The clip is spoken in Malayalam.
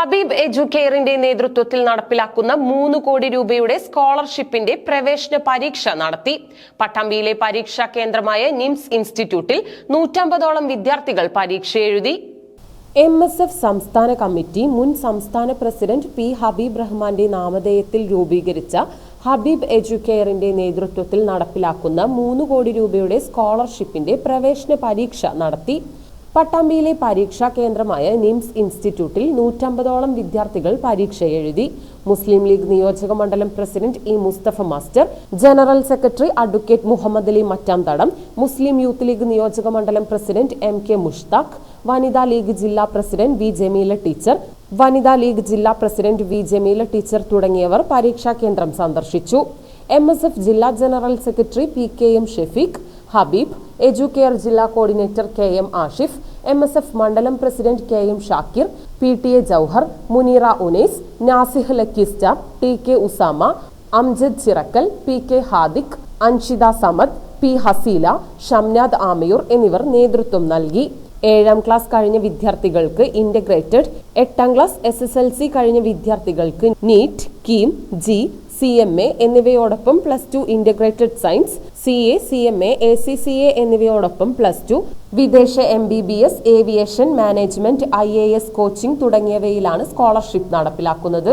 ഹബീബ് എജുക്കെയറിന്റെ നേതൃത്വത്തിൽ നടപ്പിലാക്കുന്ന മൂന്ന് കോടി രൂപയുടെ സ്കോളർഷിപ്പിന്റെ പ്രവേശന പരീക്ഷ നടത്തി. പട്ടാമ്പിയിലെ പരീക്ഷാ കേന്ദ്രമായ നിംസ് ഇൻസ്റ്റിറ്റ്യൂട്ടിൽ നൂറ്റമ്പതോളം വിദ്യാർത്ഥികൾ പരീക്ഷ എഴുതി. എം എസ് എഫ് സംസ്ഥാന കമ്മിറ്റി മുൻ സംസ്ഥാന പ്രസിഡന്റ് പി ഹബീബ് റഹ്മാന്റെ നാമധേയത്തിൽ രൂപീകരിച്ച ഹബീബ് എഡ്യൂക്കെയറിന്റെ നേതൃത്വത്തിൽ നടപ്പിലാക്കുന്ന മൂന്ന് കോടി രൂപയുടെ സ്കോളർഷിപ്പിന്റെ പ്രവേശന പരീക്ഷ നടത്തി. പട്ടാമ്പിയിലെ പരീക്ഷാ കേന്ദ്രമായ നിംസ് ഇൻസ്റ്റിറ്റ്യൂട്ടിൽ നൂറ്റമ്പതോളം വിദ്യാർത്ഥികൾ പരീക്ഷ എഴുതി. മുസ്ലിം ലീഗ് നിയോജക മണ്ഡലം president E Musthafa master general secretary advocate Muhammad Ali Mattamthadam Muslim Youth League നിയോജക മണ്ഡലം പ്രസിഡന്റ് എം കെ മുഷ്താഖ് വനിതാ ലീഗ് ജില്ലാ പ്രസിഡന്റ് വി ജമീല ടീച്ചർ വനിതാ ലീഗ് ജില്ലാ പ്രസിഡന്റ് വി ജമീല ടീച്ചർ തുടങ്ങിയവർ പരീക്ഷാ കേന്ദ്രം സന്ദർശിച്ചു. എം ജില്ലാ general secretary P K M Shefeeq Habeeb Educare ജില്ലാ coordinator K M Ashif M S F മണ്ഡലം president K M Shakir P T A Jouhar Muneera Unais Nasih ലക്കിസ്റ്റ T K Usama Amjad Chirakkal P K Hadiq Anshitha Samad P Haseela Shamnad Amayur എന്നിവർ നേതൃത്വം നൽകി. ഏഴാം ക്ലാസ് കഴിഞ്ഞ വിദ്യാർത്ഥികൾക്ക് ഇന്റഗ്രേറ്റഡ് എട്ടാം class S S L C കഴിഞ്ഞ വിദ്യാർത്ഥികൾക്ക് NEET KEAM G C M A എന്നിവയോടൊപ്പം plus two integrated science C A C M A A C C A എന്നിവയോടൊപ്പം plus two വിദേശ M B B S aviation management I A S coaching തുടങ്ങിയവയിലാണ് scholarship നടപ്പിലാക്കുന്നത്.